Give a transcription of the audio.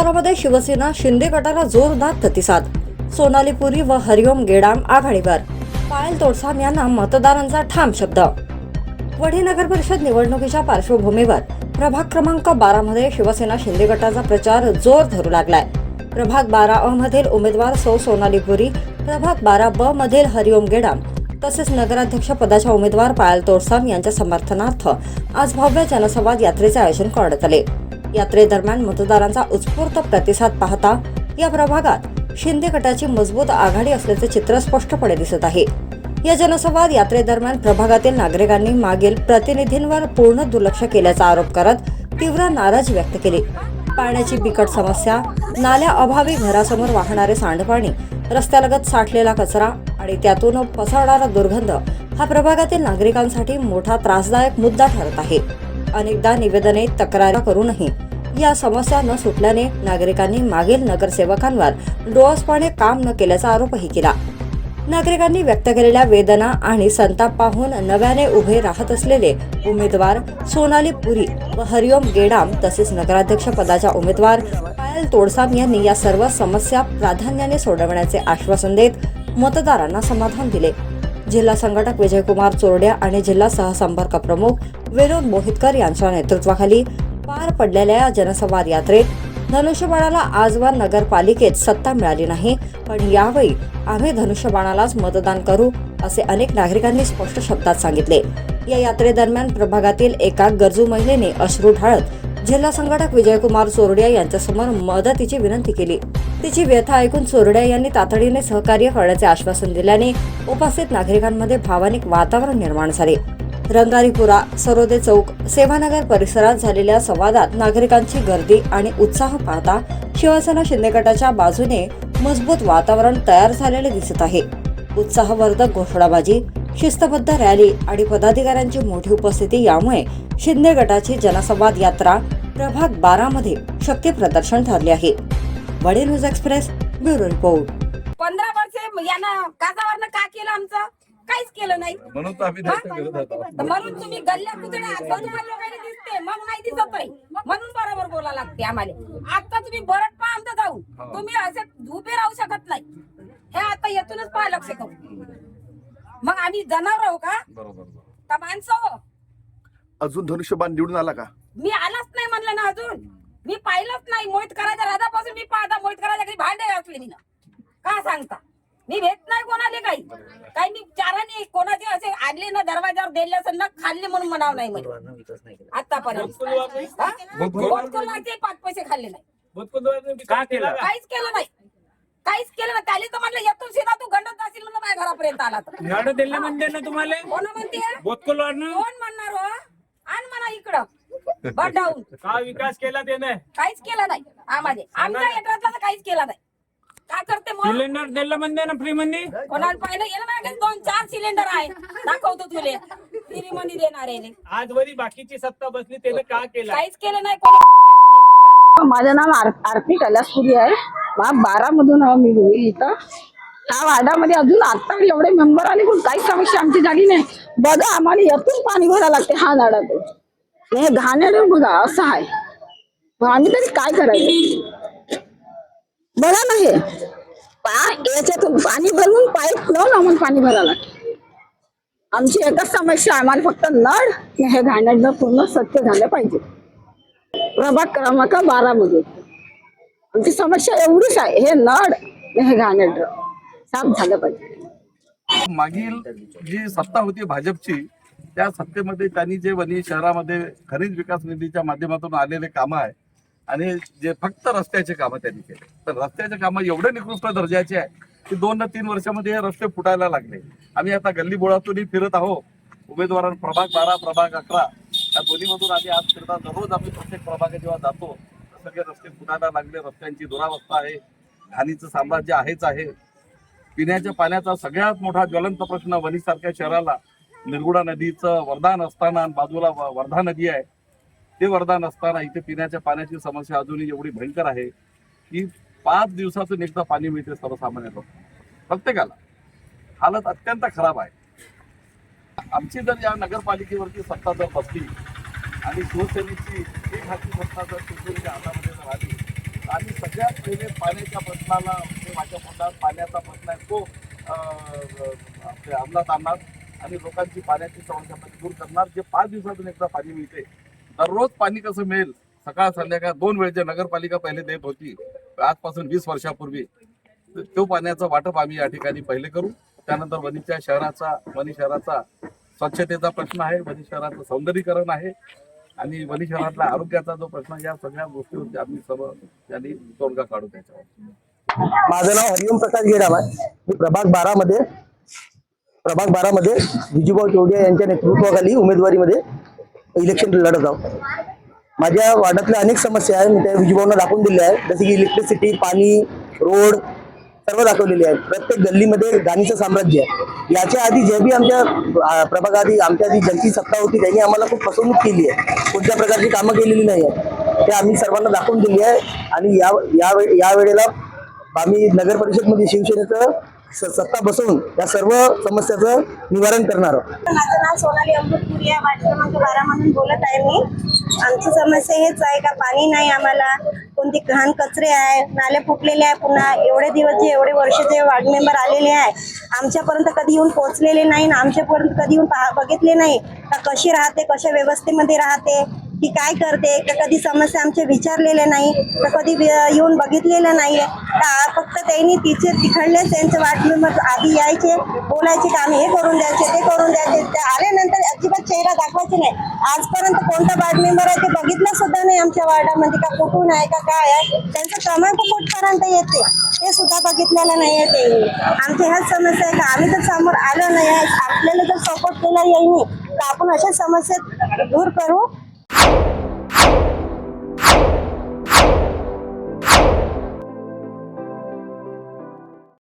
मतदारामध्ये शिवसेना शिंदे गटाला जोरदार प्रतिसाद. सोनाली पुरी व हरिओम गेडाम आघाडीवर. पायल तोडसाम यांना मतदारांचा ठाम शब्द. वढी नगर परिषद निवडणुकीच्या पार्श्वभूमीवर प्रभाग क्रमांक बारा मध्ये शिवसेना शिंदे गटाचा प्रचार जोर धरू लागलाय. प्रभाग बारा अ मधील उमेदवार सौ सोनाली पुरी प्रभाग बारा ब मधील हरिओम गेडाम तसेच नगराध्यक्ष पदाच्या उमेदवार पायल तोडसाम यांच्या समर्थनार्थ आज भव्य जनसंवाद यात्रेचे आयोजन करण्यात आले. यात्रेदरम्यान मतदारांचा उत्स्फूर्त प्रतिसाद पाहता या प्रभागात शिंदे गटाची मजबूत आघाडी असल्याचे चित्र स्पष्टपणे दिसत आहे. या जनसंवाद यात्रेदरम्यान प्रभागातील नागरिकांनी मागील प्रतिनिधींवर पूर्ण दुर्लक्ष केल्याचा आरोप करत तीव्र नाराजी व्यक्त केली. पाण्याची बिकट समस्या नाल्या अभावी घरासमोर वाहणारे सांडपाणी रस्त्यालगत साठलेला कचरा आणि त्यातून पसरणारा दुर्गंध हा प्रभागातील नागरिकांसाठी मोठा त्रासदायक मुद्दा ठरत आहे. अनेकदा निवेदने तक्रार करूनही या समस्या न सुटल्याने नागरिकांनी मागील नगरसेवकांवर डोळसपणे काम न केल्याचा आरोपही केला. नागरिकांनी व्यक्त केलेल्या वेदना आणि संताप पाहून नव्याने उभे राहत असलेले उमेदवार सोनाली पुरी व हरिओम गेडाम तसेच नगराध्यक्ष पदाच्या उमेदवार पायल तोडसाम यांनी या सर्व समस्या प्राधान्याने सोडवण्याचे आश्वासन देत मतदारांना समाधान दिले. जिल्हा संघटक विजयकुमार चोरड्या आणि जिल्हा सहसंपर्क प्रमुख विनोद मोहितकर यांच्या नेतृत्वाखाली पार पडलेल्या या जनसंवाद यात्रेत धनुष्यबाणाला आजवर नगरपालिकेत सत्ता मिळाली नाही पण यावेळी आम्ही धनुष्यबाणालाच मतदान करू असे अनेक नागरिकांनी स्पष्ट शब्दात सांगितले. या यात्रेदरम्यान प्रभागातील एका गरजू महिलेने अश्रू ढाळत जिल्हा संघटक विजयकुमार चोरडिया यांच्यासमोर मदतीची विनंती केली. तिची व्यथा ऐकून चोरडे यांनी तातडीने सहकार्य करण्याचे आश्वासन दिल्याने उपस्थित नागरिकांमध्ये भावनिक वातावरण निर्माण झाले. रंगारीपुरा सरोदे चौक सेवानगर परिसरात झालेल्या संवादात नागरिकांची गर्दी आणि उत्साह पाहता शिवसेना शिंदे गटाच्या बाजूने मजबूत वातावरण तयार झालेले दिसत आहे. उत्साहवर्धक घोषणाबाजी शिस्तबद्ध रॅली आणि पदाधिकाऱ्यांची मोठी उपस्थिती यामुळे शिंदे गटाची जनसंवाद यात्रा प्रभाग बारा मध्ये शक्ती प्रदर्शन ठरले आहे. वडील न्यूज एक्सप्रेस ब्युरो रिपोर्ट. पंधरा वर्ष यानं कासावरनं का केलं आमचं? काहीच केलं नाही. म्हणून तर आम्ही तर म्हणून तुम्ही गल्ल्या आजूबाजू लोकांनी दिसते मग नाही दिसत नाही. म्हणून बरोबर बोला लागते आम्हाला. आता तुम्ही बरट पहा आमचं जाऊन हो. तुम्ही असे उभे राहू शकत नाही. हे आता येथूनच पहा लक्ष करू मग आम्ही जनावर आहो का? बरोबर. का माणसं हो अजून धनुष्यबाण निवडून आला का? मी आलाच नाही म्हणलं ना अजून. मी पाहिलंच नाही. मोहित करायच्या राधापासून मी पाहता मोहित करायच्या घरी भांडे असले मी का सांगता. मी भेट नाही कोणाले काही. काही मी चाराने कोणाचे असे आणले ना दरवाजावर दिले असेल ना खाल्ले म्हणून म्हणाव नाही म्हणजे आतापर्यंत. पाच पैसे खाल्ले नाही. काहीच केलं नाही. काहीच केलं नाही. त्याला तर म्हणलं येतो सीधा तू गंडत जाशील म्हणलं माझ्या घरापर्यंत आला तर. दिले म्हणते ना तुम्हाला? कोण म्हणते? बोतकोल कोण म्हणणार हो? आण म्हणा इकडं. बटावून का विकास केला त्याने? काहीच केलं नाही. आम्हाला. आमच्या तर काहीच केलं नाही. काय करते मग सिलेंडर दिलं म्हणते ना फ्री मध्ये? कोणाला पाहिलं? गेलं ना दोन चार सिलेंडर आहे. दाखवतो तुले. फ्री मध्ये देणार आहे आज वरी बाकीची सत्ता बसली त्याने का केला? काहीच केलं नाही कोणी माझं नाव आर आरती कैलासपुरी आहे. मा बारा मधून आहे मी घरी इथं. ह्या वार्डामध्ये अजून आता एवढे मेंबर आले पण काही समस्या आमची झाली नाही. बघा आम्हाला येथून पाणी भरायला लागते हा झाडातून हे घाणेरडं बघा असं आहे. मग आम्ही तरी काय करायचं? बघा ना हे. याच्यातून पाणी भरून पाईप लावून आम्हाला पाणी भरायला लागते. आमची एकच समस्या आहे आम्हाला फक्त नळ हे घाणेरडं पूर्ण सत्य झालं पाहिजे. प्रभाग क्रमांक बारा मध्ये आमची समस्या एवढीच आहे हे नळ हे घाणेरडं. साफ झालं पाहिजे. मागील जी सत्ता होती भाजपची त्या सत्तेमध्ये त्यांनी जे वनी शहरामध्ये खनिज विकास निधीच्या माध्यमातून आलेले कामं आहे आणि जे फक्त रस्त्याचे कामं त्यांनी केले. तर रस्त्याचे कामं एवढे निकृष्ट दर्जाचे आहे की दोन ना तीन वर्षामध्ये हे रस्ते फुटायला लागले. आम्ही आता गल्ली बोळातूनही फिरत आहोत. उमेदवारां प्रभाग बारा प्रभाग अकरा. या दोन्हीमधून आम्ही आज फिरता दररोज आम्ही प्रत्येक प्रभागात जेव्हा जातो सगळे रस्ते फुटायला लागले. रस्त्यांची दुरावस्था आहे. घाणीचं साम्राज्य आहेच आहे. पिण्याच्या पाण्याचा सगळ्यात मोठा ज्वलंत प्रश्न वनीसारख्या शहराला. निर्गुडा नदीचं वरदान असताना बाजूला व- वर्धा नदी आहे. ते वरदान असताना इथे पिण्याच्या पाण्याची समस्या अजूनही एवढी भयंकर आहे की पाच दिवसातून एकदा पाणी मिळते सर्वसामान्य लोक प्रत्येकाला. हालत अत्यंत खराब आहे. आमची जर या नगरपालिकेवरती सत्ता जर बसली आणि शिवसेनेची एक हाती सत्ता जर शिवसेनेच्या हातामध्ये जर आली आणि सगळ्यात पहिले पाण्याच्या प्रश्नाला म्हणजे माझ्या पोटात पाण्याचा प्रश्न आहे तो आपल्या अंमलात आणणार आणि लोकांची पाण्याची समस्या दूर करणार जे पाच दिवसातून एकदा पाणी मिळते. दररोज पाणी कसं मिळेल? सकाळ संध्याकाळ दोन वेळचे नगरपालिका पहिले देत होती आजपासून वीस वर्षापूर्वी तो पाण्याचं वाटप आम्ही या ठिकाणी पहिले करू. त्यानंतर वनीच्या शहराचा वनी शहराचा स्वच्छतेचा प्रश्न आहे वनी शहराचं सौंदर्यीकरण आहे आणि वनी शहरातला आरोग्याचा जो प्रश्न या सगळ्या गोष्टीवरती आम्ही सर्व त्यांनी तोडगा काढू त्याच्यावर. माझं नाव हरिओम प्रकाश गेडाम आहे मी प्रभाग बारा मध्ये प्रभाग बारामध्ये विजूभाऊ चौडिया यांच्या नेतृत्वाखाली उमेदवारीमध्ये इलेक्शन लढत आहोत. माझ्या वार्डातल्या अनेक समस्या आहेत. मी त्या विजूभाऊंना दाखवून दिल्या आहेत. जसे की इलेक्ट्रिसिटी पाणी रोड सर्व दाखवलेले आहेत. प्रत्येक गल्लीमध्ये गाणीचं साम्राज्य आहे. याच्या आधी जे बी आमच्या प्रभागाधी आमच्या आधी जनची सत्ता होती त्यांनी आम्हाला खूप फसवणूक केली आहे. कोणत्या प्रकारची कामं केलेली नाही आहे ते आम्ही सर्वांना दाखवून दिली आहे. आणि या या या वेळेला आम्ही नगर परिषदमध्ये शिवसेनेचं सत्ता बसवून या सर्व समस्याचं निवारण करणार आहोत. माझं नाव सोनाली अमृतपुरी आहे वार्ड क्रमांक बारा मधून बोलत आहे मी. आमची समस्या हेच आहे का पाणी नाही आम्हाला कोणती घाण कचरे आहे नाले फुटलेले आहे पुन्हा एवढे दिवस जे एवढे वर्ष जे वार्ड मेंबर आलेले आहे आमच्यापर्यंत कधी येऊन पोहोचलेले नाही आणि आमच्यापर्यंत कधी येऊन बघितले नाही. का कशी राहते कशा व्यवस्थेमध्ये राहते? की काय करते? का कधी समस्या आमचे विचारलेले नाही? का कधी येऊन बघितलेलं नाही का फक्त त्यांनी तिचे तिखडले त्यांचे वार्ड मेंबर आधी यायचे बोलायचे का आम्ही हे करून द्यायचे ते करून द्यायचे ते आल्यानंतर अजिबात चेहरा दाखवायचे नाही. आजपर्यंत कोणता वार्ड मेंबर आहे ते बघितलं सुद्धा नाही आमच्या वार्डामध्ये का कुठून आहे का काय आहे? त्यांचं क्रमांक कुठपर्यंत येते? ते सुद्धा बघितलेलं नाही आहे ते आमची ह्याच समस्या आहे का? आम्ही तर समोर आलो नाही. आहे आपल्याला जर सपोर्ट केला येईल तर आपण अशा समस्या दूर करू.